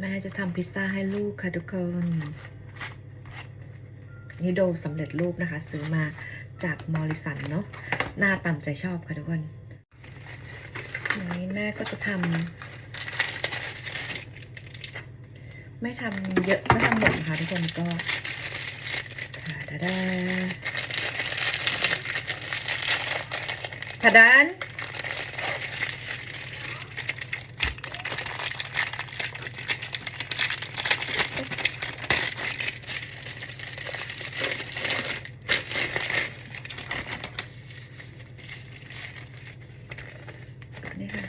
แม่จะทำพิซซ่าให้ลูกค่ะทุกคน นี่โดสำเร็จรูปนะคะ ซื้อมาจากมอริสันเนาะหน้าตามใจชอบค่ะทุกคนอย่างนี้แม่ก็จะทำไม่ทำเยอะไม่ทำหมดนะคะทุกคนก็ดาดาดานค่ะ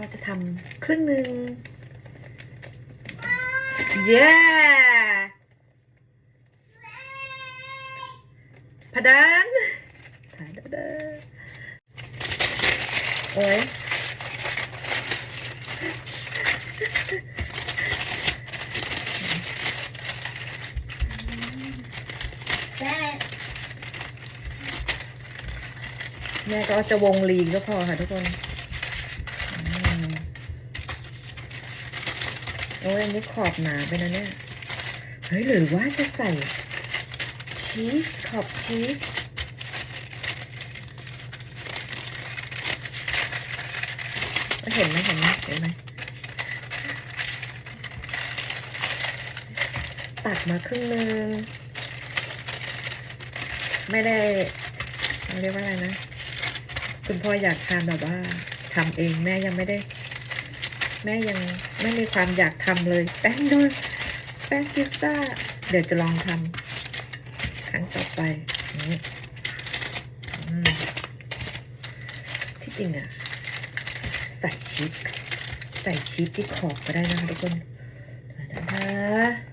ก็จะทำครึ่งหนึ่งเย้พะดานถาดดโอ้ยแม่แม่ก็จะวงลีก็พอค่ะทุกคนอืม โอ้ยนนี้ขอบหนาไปนะเนี่ย เฮ้ยหรือว่าจะใส่ ชีสขอบชีสเห็นไหมเห็นไหมเห็นไหมตัดมาครึ่งนึง ไม่ได้เรียกว่าอะไรนะ คุณพ่ออยากทานแบบว่าทำเองแม่ยังไม่ได้ แม่ยังไม่มีความอยากทำเลยแป้งดูแป้งพิซซ่า เดี๋ยวจะลองทำครั้งต่อไปนี่ที่จริงอะใส่ชีสใส่ชีสที่ขอบก็ได้นะคะทุกคนนะคะ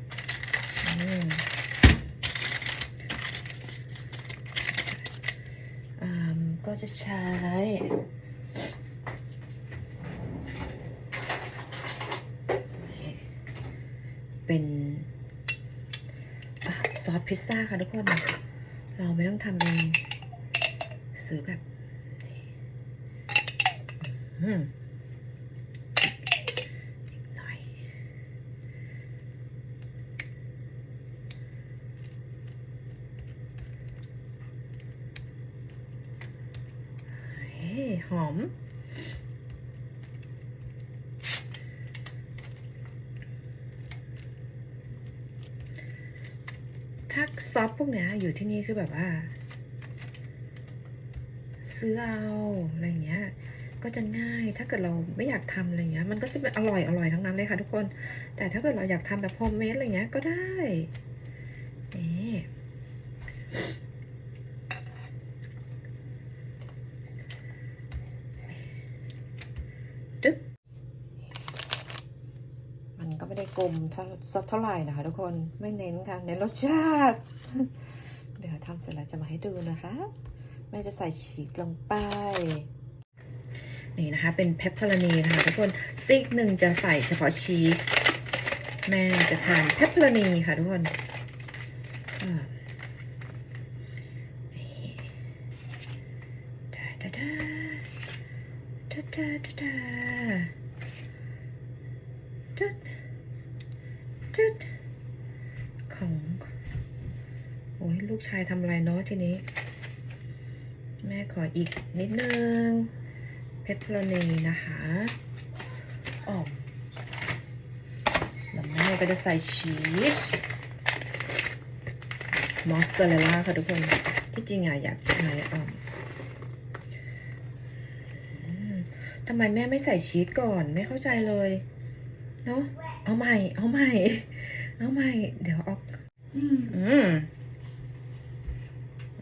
ก็จะใช้ เป็นอซอสพิซซ่าค่ะทุกคน เราไม่ต้องทำเองซื้อแบบอืมอีกหน่อยเฮ้หอม ถ้า ซอสพวกเนี้ยอยู่ที่นี่คือแบบว่า ซื้อเอาอะไรเงี้ย ก็จะง่ายถ้าเกิดเราไม่อยากทำอะไรเงี้ย มันก็จะเป็นอร่อยอร่อยทั้งนั้นเลยค่ะทุกคน แต่ถ้าเกิดเราอยากทำแบบโฮมเมดอะไรเงี้ยก็ได้นี่จึ๊บ ไม่ได้กลมสักเท่าไหร่นะคะทุกคนไม่เน้นค่ะเน้นรสชาติ เดี๋ยวทำเสร็จแล้วจะมาให้ดูนะคะแม่จะใส่ชีสลงไปนี่นะคะเป็นเพปเปอร์นีนะคะทุกคนซีกหนึ่งจะใส่เฉพาะชีสแม่จะทานเพปเปอร์นีค่ะทุกคนอ่านี่ดาดาดาดาดาดาดาจุดจุดของ โอ้ยลู กชายทำอะไรเนาะทีนี้ แม่ขออีกนิดนึงเพปเปอร์นีนะคะอ๋อแล้วแม่ก็จะใส่ชีสมอสซาเรลล่าค่ะทุกคน ที่จริงอะอยากใช้อ่อมอืมทำไมแม่ไม่ใส่ชีสก่อนไม่เข้าใจเลย เนาะเอาใหม่ เอาใหม่ เอาใหม่ เดี๋ยวออก อืม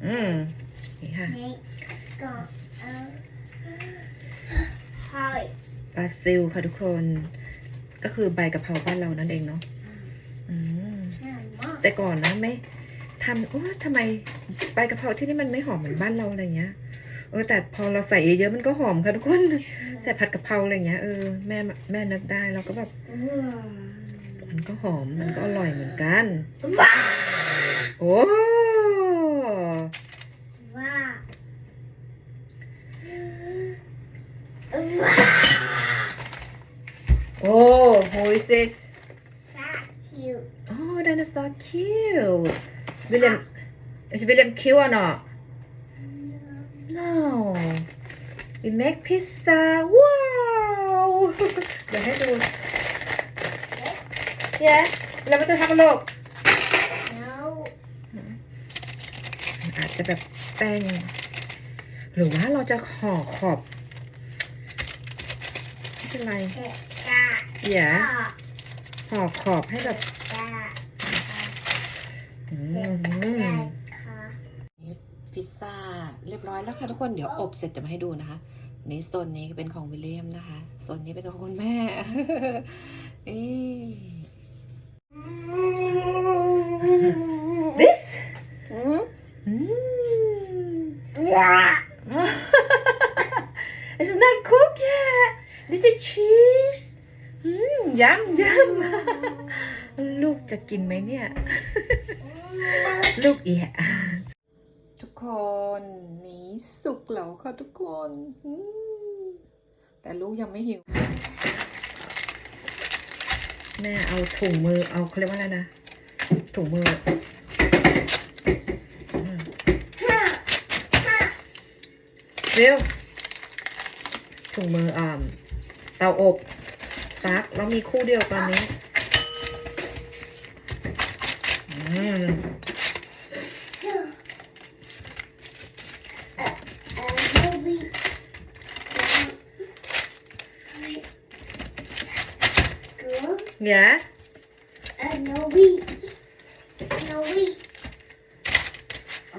อืมอืมนี่ค่ะนี่ก็เอาหอยบราซิลค่ะทุกคน ก็คือใบกะเพราบ้านเรานั่นเองเนาะอืมน่ามากแต่ก่อนนะไม่ทำโอ้ทำไมใบกะเพราที่นี่มันไม่หอมเหมือนบ้านเราอะไรเงี้ยเออแต่พอเราใส่เยอะๆมันก็หอมค่ะทุกคนใส่ผัดกะเพราอะไรเงี้ยเออแม่แม่นึกได้เราก็แบบว้าวมันก็หอมมันก็อร่อยเหมือนกันว้าวโอ้ ว้าว is this That cute. oh dinosaur cute William is William cute or not no we make pizza wow เดี๋ยวให้ดู yeah เราไม่ต้องทำโลก No. อาจจะแบบแป้ง หรือว่าเราจะห่อขอบไม่เป็นไร That. อย่า That. ห่อขอบให้แบบ That. อืม That. พิซซ่าเรียบร้อยแล้วค่ะทุกคนเดี๋ยวอบเสร็จจะมาให้ดูนะคะนี่โซนนี้เป็นของวิลเลียมนะคะโซนนี้เป็นของคุณแม่นี่ this Hmm? อืม Yeah. It's not cooked yet. This is cheese. อืมยำยำลูกจะกินไหมเนี่ย ลูกเอียทุกคนนี่สุกแล้วค่ะทุกคนอืมแต่ลูกยังไม่หิว แม่เอาถุงมือเอาเขาเรียกว่าอะไรนะ ถุงมืออืมเร็วถุงมืออ่าเตาอบ ซักแล้วมีคู่เดียวตอนนี้อืม Good. อย่า Uh, no wheat. No wheat.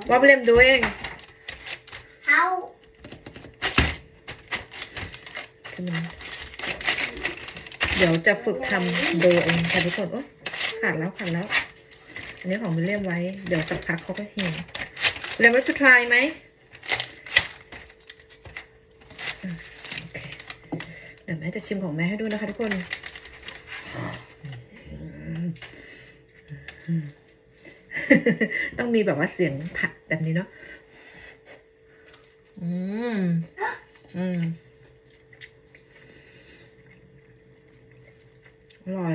What William doing How? เดี๋ยวจะฝึกทำดูเองค่ะทุกคนโอ๊ยขาดแล้วขาดแล้ว อันนี้ของวิลเลียมไว้ เดี๋ยวสักพักเขาก็หิววิลเลียมว่าจะ try ไหมเดี๋ยวแม่จะชิมของแม่ให้ดูนะคะทุกคน ต้องมีแบบว่าเสียงผัดแบบนี้เนาะ อืม อืม อร่อย